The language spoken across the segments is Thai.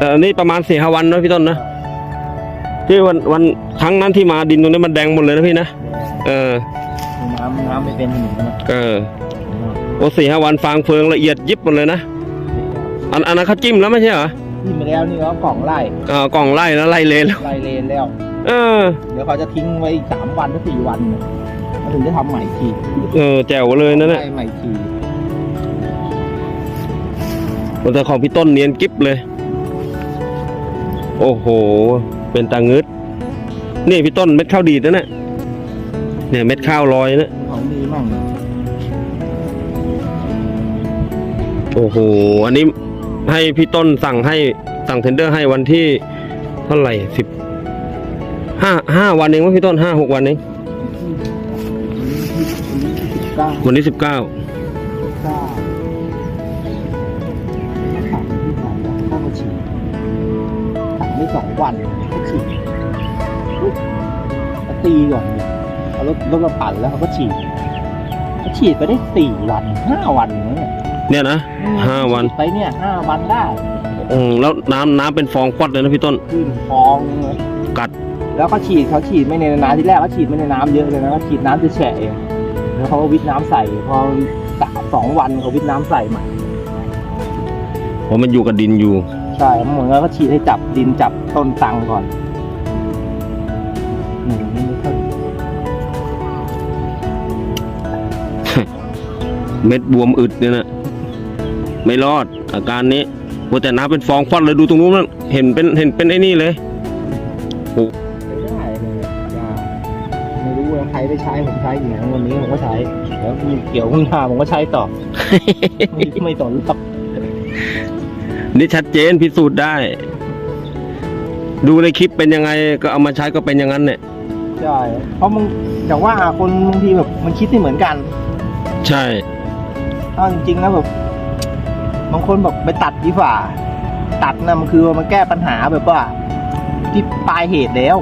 แต่อันนี้ประมาณสี่ห้าวันเนอะพี่ต้นนะที่วันวันครั้งนั้นที่มาดินตรงนี้มันแดงหมดเลยนะพี่นะเออน้ำน้ำไม่เป็นเหมือนกันนะเออโอ้สี่ห้าวันฟางเฟืองละเอียดยิบหมดเลยนะอันอันนั้นเขาจิ้มแล้วไม่ใช่เหรอที่มาแล้วนี่เขากล่องไล่อ่ากล่องไล่แล้วไล่เลนแล้วไล่เลนแล้ว เออ เดี๋ยวเขาจะทิ้งไว้อีกสามวันหรือสี่วันเนี่ยเขาถึงจะทำใหม่อีกทีเออแจ๋วเลยนั่นแหละไล่ใหม่อีกทีแต่ของพี่ต้นเนียนกิ๊บเลย โอ้โห เป็นตางึดนี่พี่ต้นเม็ดข้าวดีดนะเนี่ยเนี่ยเม็ดข้าวลอยนะของดีมั่งโอ้โห อันนี้ให้พี่ต้นสั่งให้สั่งเทนเดอร์ให้วันที่เท่าไหร่สิบห้าห้าวันเองว่าพี่ต้นห้าหกวันเองเก้า วันที่สิบเก้า สั่งได้สองวันก็ฉีดก็ตีก่อนดิเอารถรถมาปั่นแล้วเขาก็ฉีดเขาฉีดไปได้สี่วันห้าวันอย่างเงี้ยเนี่ยนะห้าวันฉีดไปเนี่ยห้าวันได้อืมแล้วน้ำน้ำเป็นฟองควัดเลยนะพี่ต้นขึ้นฟองเลยกัด แล้วเขาฉีดเขาฉีดไม่ในน้ำที่แรกเขาฉีดไม่ในน้ำเยอะเลยนะเขาฉีดน้ำจะแฉะเองแล้วเขาก็วิทน้ำใส่พอสามสองวันเขาวิทน้ำใส่ใหม่เพราะมันอยู่กับดินอยู่ ใช่เหมือนกับเขาฉีดให้จับดินจับต้นตังก่อนหนึ่งนี่ไม่ค่อยเม็ดบวมอึดเนี่ยนะไม่รอดอาการนี้โอ้แต่น้ำเป็นฟองควัดเลยดูตรงนู้นนะเห็นเป็นเห็นเป็นไอ้นี่เลยไม่ได้เลยยาไม่รู้ว่าใครได้ใช้ผมใช้อยู่นะวันนี้ผมก็ใช้แล้วมีเกี่ยวขึ้นมาผมก็ใช้ต่อ ไม่ไม่สนหรอก นี่ชัดเจนพิสูจน์ได้ ดูในคลิปเป็นยังไงก็เอามาใช้ก็เป็นอย่างนั้นเนี่ยใช่เพราะมึงแต่ว่าคนบางทีแบบมันคิดไม่เหมือนกัน ใช่ถ้าจริงๆแล้วแบบบางคนบอกไปตัดดีกว่า ตัดนะมันคือมันแก้ปัญหาแบบว่า ที่ปลายเหตุแล้ว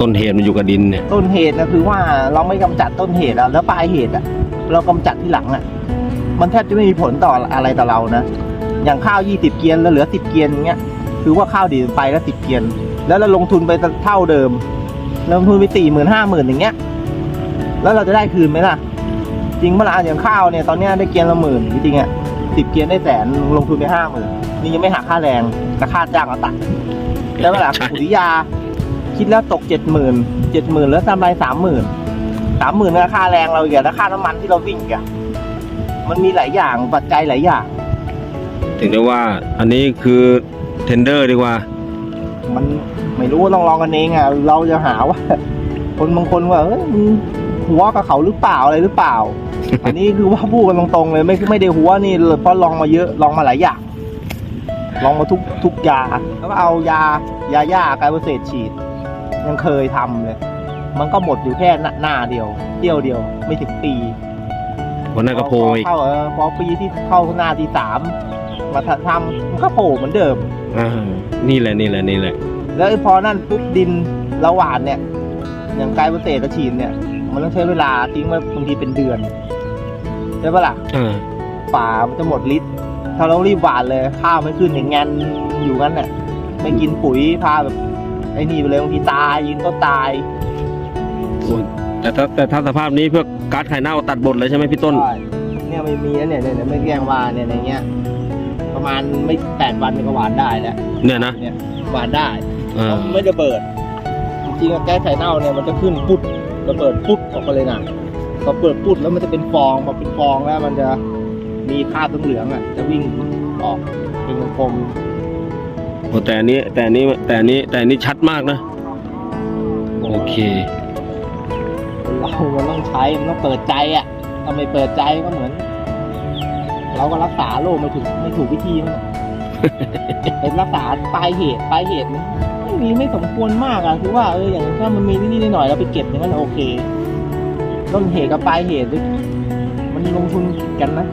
ต้นเหตุมันอยู่กับดินเนี่ย ต้นเหตุนะคือว่าเราไม่กำจัดต้นเหตุอะแล้วปลายเหตุอะเรากำจัดที่หลังอะมันแทบจะไม่มีผลต่ออะไรต่อเรานะ อย่างข้าวยี่สิบเกียนแล้วเหลือสิบเกียนอย่างเงี้ยคือว่าข้าวดีดไปแล้วสิบเกียน แล้วเราลงทุนไปเท่าเดิมลงทุนไปสี่หมื่นห้าหมื่นอย่างเงี้ย แล้วเราจะได้คืนไหมล่ะ จริงเมื่อไหร่อย่างข้าวเนี่ยตอนเนี้ยได้เกียนละหมื่นจริงๆอะสิบเกียนได้แสนลงทุนไปห้าหมื่นนี่ยังไม่หักค่าแรงแต่ค่าจ้างเอาตัดแล้วเวลาใช่ปุ๋ยยา คิดแล้วตกเจ็ดหมื่นเจ็ดหมื่นแล้วทำไรสามหมื่นสามหมื่นค่าแรงเราอีกอะแล้วค่าน้ำมันที่เราวิ่งอีกอะมันมีหลายอย่างปัจจัยหลายอย่าง ถึงได้ว่าอันนี้คือเทนเดอร์ดีกว่า มันไม่รู้ต้องลองกันเองอะเราจะหาว่า คนบางคนว่าเอ้ยมึงหัวกับเขาหรือเปล่าอะไรหรือเปล่า อันนี้คือว่าพูดกันตรงๆเลย ไม่ไม่ได้หัวนี่เลยเพราะลองมาเยอะลองมาหลายอย่างลองมาทุกทุกยาแล้วก็เอายายาย่ากายเกษตรฉีด ยังเคยทำเลย มันก็หมดอยู่แค่หน้าหน้าเดียวเที่ยวเดียวไม่ถึงปีวันนั้นก็โพยพอเข้าเออพอปีที่เข้าหน้าที่สาม มาทำมันก็โผล่เหมือนเดิม อ่า นี่แหละนี่แหละนี่แหละ แล้วพอนั่นปุ๊บดินระหว่านเนี่ย อย่างกายเกษตรฉีดเนี่ย มันต้องใช้เวลาทิ้งไว้บางทีเป็นเดือนใช่ปะล่ะอ่า ป่ามันจะหมดฤทธิ์ถ้าเรารีบหวานเลยข้าวไม่ขึ้นอย่างงั้นอยู่กันเนี่ยไม่กินปุ๋ยพาแบบไอ้นี่ไปเลยบางทีตายยิงต้นตายแต่ถ้าแต่ถ้าสภาพนี้เพื่อการ์ดไข่เน่าตัดบทเลยใช่ไหมพี่ต้น ใช่เนี่ยไม่มีนะเนี่ยเนี่ยเนี่ยไม่แกล้งว่าเนี่ยในเงี้ยประ มาณไม่แปดวันมันก็หวานได้แล้วเนี่ยนะเนี่ยหวานได้อ่ามันไม่ระเบิด จริงๆอะแก้ไข่เน่าเนี่ยมันจะขึ้นปุ๊บระเบิดปุ๊บออกมาเลยนะพอเปิดปุ๊บแล้วมันจะเป็นฟองพอเป็นฟองแล้วมันจะมีคราบเหลืองๆอะจะวิ่งออกเป็นกลมโอ้แต่อันนี้แต่อันนี้แต่อันนี้แต่อันนี้ชัดมากนะๆโอเคคนเรามันต้องใช้มันต้องเปิดใจอะถ้าไม่เปิดใจก็เหมือน เราก็รักษาโรคไม่ถูกไม่ถูกวิธีมันอะเป็นรักษาปลายเหตุปลายเหตุมันไม่มีไม่สมควรมากอะคือว่าเอออย่างถ้ามันมีนิดๆหน่อยๆเราไปเก็บอย่างนั้นโอเค ต้นเหตุกับปลายเหตุมันลงทุนกันนะ